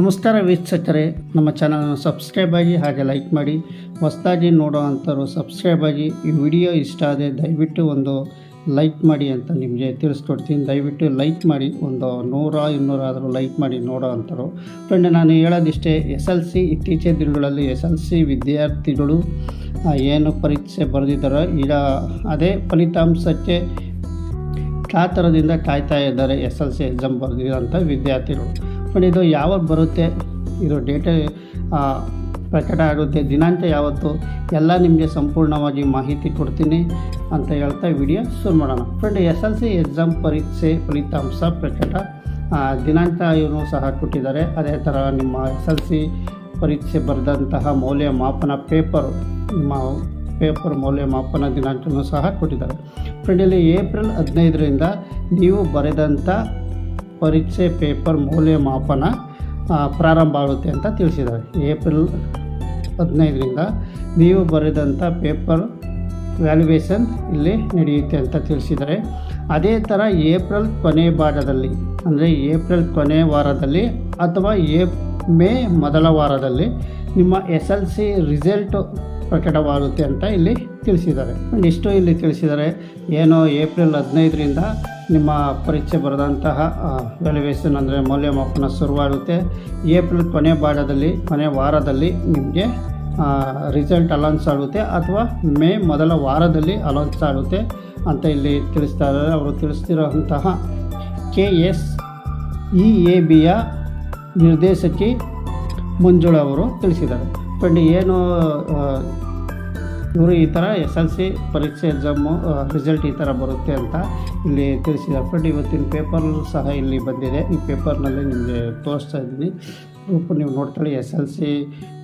ನಮಸ್ಕಾರ ವೀಕ್ಷಕರೇ, ನಮ್ಮ ಚಾನಲನ್ನು ಸಬ್ಸ್ಕ್ರೈಬ್ ಆಗಿ ಹಾಗೆ ಲೈಕ್ ಮಾಡಿ, ಹೊಸದಾಗಿ ನೋಡೋ ಅಂಥವ್ರು ಸಬ್ಸ್ಕ್ರೈಬ್ ಆಗಿ ಈ ವಿಡಿಯೋ ಇಷ್ಟ ಆದರೆ ದಯವಿಟ್ಟು ಒಂದು ಲೈಕ್ ಮಾಡಿ ಅಂತ ನಿಮಗೆ ತಿಳಿಸ್ಕೊಡ್ತೀನಿ. ದಯವಿಟ್ಟು ಲೈಕ್ ಮಾಡಿ, ಒಂದು ನೂರ, ಇನ್ನೂರಾದರೂ ಲೈಕ್ ಮಾಡಿ ನೋಡೋ ಅಂಥವ್ರು. ಫ್ರೆಂಡ್ ನಾನು ಹೇಳೋದಿಷ್ಟೇ, ಎಸ್ ಎಲ್ ಸಿ ಇತ್ತೀಚಿನ ದಿನಗಳಲ್ಲಿ ಎಸ್ ಎಲ್ ಸಿ ವಿದ್ಯಾರ್ಥಿಗಳು ಏನು ಪರೀಕ್ಷೆ ಬರೆದಿದ್ದಾರೋ ಈಗ ಅದೇ ಫಲಿತಾಂಶಕ್ಕೆ ಕಾತರದಿಂದ ಕಾಯ್ತಾ ಇದ್ದಾರೆ ಎಸ್ ಎಲ್ ಸಿ ಎಕ್ಸಾಮ್ ಬರೆದಿರೋಂಥ ವಿದ್ಯಾರ್ಥಿಗಳು. ಬಟ್ ಇದು ಯಾವಾಗ ಬರುತ್ತೆ ಇದು ಡೇಟ ಪ್ರಕಟ ಆಗುತ್ತೆ, ದಿನಾಂಕ ಯಾವತ್ತು, ಎಲ್ಲ ನಿಮಗೆ ಸಂಪೂರ್ಣವಾಗಿ ಮಾಹಿತಿ ಕೊಡ್ತೀನಿ ಅಂತ ಹೇಳ್ತಾ ವಿಡಿಯೋ ಶುರು ಮಾಡೋಣ. Friend S L C exam ಪರೀಕ್ಷೆ ಫಲಿತಾಂಶ ಪ್ರಕಟ. ದಿನಾಂಕ ಇವನು ಸಹ ಕೊಟ್ಟಿದ್ದಾರೆ, ಅದೇ ಥರ ನಿಮ್ಮ ಎಸ್ ಎಲ್ ಸಿ ಪರೀಕ್ಷೆ ಬರೆದಂತಹ ಮೌಲ್ಯಮಾಪನ ಪೇಪರ್ ನಿಮ್ಮ ಪೇಪರ್ ಮೌಲ್ಯಮಾಪನ ದಿನಾಂಕನೂ ಸಹ ಕೊಟ್ಟಿದ್ದಾರೆ. ಫ್ರೆಂಡ್ ಇಲ್ಲಿ ಏಪ್ರಿಲ್ ಹದಿನೈದರಿಂದ ನೀವು ಬರೆದಂಥ ಪರೀಕ್ಷೆ ಪೇಪರ್ ಮೌಲ್ಯಮಾಪನ ಪ್ರಾರಂಭ ಆಗುತ್ತೆ ಅಂತ ತಿಳಿಸಿದ್ದಾರೆ. ಏಪ್ರಿಲ್ ಹದಿನೈದರಿಂದ ನೀವು ಬರೆದಂಥ ಪೇಪರ್ ವ್ಯಾಲ್ಯುವೇಷನ್ ಇಲ್ಲಿ ನಡೆಯುತ್ತೆ ಅಂತ ತಿಳಿಸಿದ್ದಾರೆ. ಅದೇ ಥರ ಏಪ್ರಿಲ್ ಕೊನೆ ಭಾಗದಲ್ಲಿ, ಅಂದರೆ ಏಪ್ರಿಲ್ ಕೊನೆ ವಾರದಲ್ಲಿ ಅಥವಾ ಏಪ್ ಮೇ ಮೊದಲ ವಾರದಲ್ಲಿ ನಿಮ್ಮ ಎಸ್ ಎಲ್ ಸಿ ರಿಸಲ್ಟು ಪ್ರಕಟವಾಗುತ್ತೆ ಅಂತ ಇಲ್ಲಿ ತಿಳಿಸಿದ್ದಾರೆ. ಇಷ್ಟು ಇಲ್ಲಿ ತಿಳಿಸಿದ್ದಾರೆ? ಏನೋ ಏಪ್ರಿಲ್ ಹದಿನೈದರಿಂದ ನಿಮ್ಮ ಪರೀಕ್ಷೆ ಬರೆದಂತಹ ವ್ಯಾಲ್ಯುವೇಷನ್ ಅಂದರೆ ಮೌಲ್ಯಮಾಪನ ಶುರುವಾಗುತ್ತೆ. ಏಪ್ರಿಲ್ ಕೊನೆ ಭಾಗದಲ್ಲಿ ಕೊನೆ ವಾರದಲ್ಲಿ ನಿಮಗೆ ರಿಸಲ್ಟ್ ಅಲೌನ್ಸ್ ಆಗುತ್ತೆ ಅಥವಾ ಮೇ ಮೊದಲ ವಾರದಲ್ಲಿ ಅಲೌನ್ಸ್ ಆಗುತ್ತೆ ಅಂತ ಇಲ್ಲಿ ತಿಳಿಸ್ತಾರೆ. ಅವರು ತಿಳಿಸ್ತಿರೋಂತಹ ಕೆ ಎಸ್ ಇ ಎ ಬಿಯ ನಿರ್ದೇಶಕಿ ಮಂಜುಳಾ ಅವರು ತಿಳಿಸಿದ್ದಾರೆ. ಫ್ರೆಂಡ್ ಏನು ಇವರು ಈ ಥರ ಎಸ್ ಎಲ್ ಸಿ ಪರೀಕ್ಷೆ ಎಕ್ಸಾಮು ರಿಸಲ್ಟ್ ಈ ಥರ ಬರುತ್ತೆ ಅಂತ ಇಲ್ಲಿ ತಿಳಿಸಿದ್ದಾರೆ ಫ್ರೆಂಡ್ ಇವತ್ತಿನ ಪೇಪರ್ ಸಹ ಇಲ್ಲಿ ಬಂದಿದೆ. ಈ ಪೇಪರ್ನಲ್ಲಿ ನಿಮಗೆ ತೋರಿಸ್ತಾ ಇದ್ದೀನಿ. ಗ್ರೂಪ್ ನೀವು ನೋಡ್ತಾಳೆ ಎಸ್ ಎಲ್ ಸಿ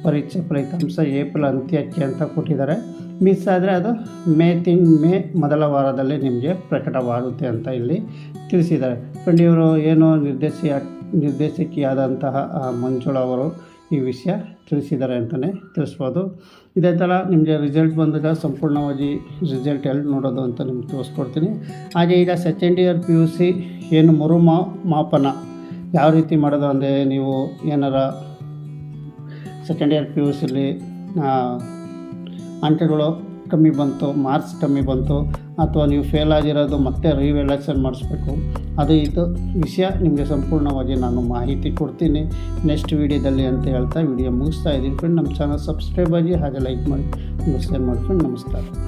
ಪರೀಕ್ಷೆ ಫಲಿತಾಂಶ ಏಪ್ರಿಲ್ ಅಂತ್ಯಕ್ಕೆ ಅಂತ ಕೊಟ್ಟಿದ್ದಾರೆ. ಮಿಸ್ ಆದರೆ ಅದು ಮೇ ತಿಂಗ್, ಮೇ ಮೊದಲ ವಾರದಲ್ಲಿ ನಿಮಗೆ ಪ್ರಕಟವಾಗುತ್ತೆ ಅಂತ ಇಲ್ಲಿ ತಿಳಿಸಿದ್ದಾರೆ. ಫ್ರೆಂಡ್ ಇವರು ಏನು ನಿರ್ದೇಶಿ, ನಿರ್ದೇಶಕಿಯಾದಂತಹ ಮಂಜುಳಾ ಅವರು ಈ ವಿಷಯ ತಿಳಿಸಿದ್ದಾರೆ ಅಂತಲೇ ತಿಳಿಸ್ಬೋದು. ಇದೇ ಥರ ನಿಮಗೆ ರಿಸಲ್ಟ್ ಬಂದಾಗ ಸಂಪೂರ್ಣವಾಗಿ ರಿಸಲ್ಟ್ ಎಲ್ಲಿ ನೋಡೋದು ಅಂತ ನಿಮ್ಗೆ ತೋರಿಸ್ಕೊಡ್ತೀನಿ. ಹಾಗೆ ಈಗ second year P U C ಏನು ಮರು ಮಾ ಮಾಪನ ಯಾವ ರೀತಿ ಮಾಡೋದು ಅಂದರೆ ನೀವು ಏನಾರ ಸೆಕೆಂಡ್ ಇಯರ್ ಪಿ ಯು ಸಿಲಿ ಅಂಕಗಳು ಕಮ್ಮಿ ಬಂತು, ಮಾರ್ಕ್ಸ್ ಕಮ್ಮಿ ಬಂತು, ಅಥವಾ ನೀವು ಫೇಲ್ ಆಗಿರೋದು ಮತ್ತೆ ರಿವ್ಯಾಲ್ಯೂಷನ್ ಮಾಡಿಸ್ಬೇಕು. ಅದು ಇದು ವಿಷಯ, ನಿಮಗೆ ಸಂಪೂರ್ಣವಾಗಿ ನಾನು ಮಾಹಿತಿ ಕೊಡ್ತೀನಿ. ನೆಕ್ಸ್ಟ್ ವೀಡಿಯೋದಲ್ಲಿ ಅಂತ ಹೇಳ್ತಾ ವಿಡಿಯೋ ಮುಗಿಸ್ತಾ ಇದ್ದೀನಿ. ಫ್ರೆಂಡ್ ನಮ್ಮ ಚಾನಲ್ ಸಬ್ಸ್ಕ್ರೈಬ್ ಆಗಿ ಹಾಗೆ ಲೈಕ್ ಮಾಡಿ. ಶೇರ್ ಮಾಡಿ ಫ್ರೆಂಡ್ ನಮಸ್ಕಾರ.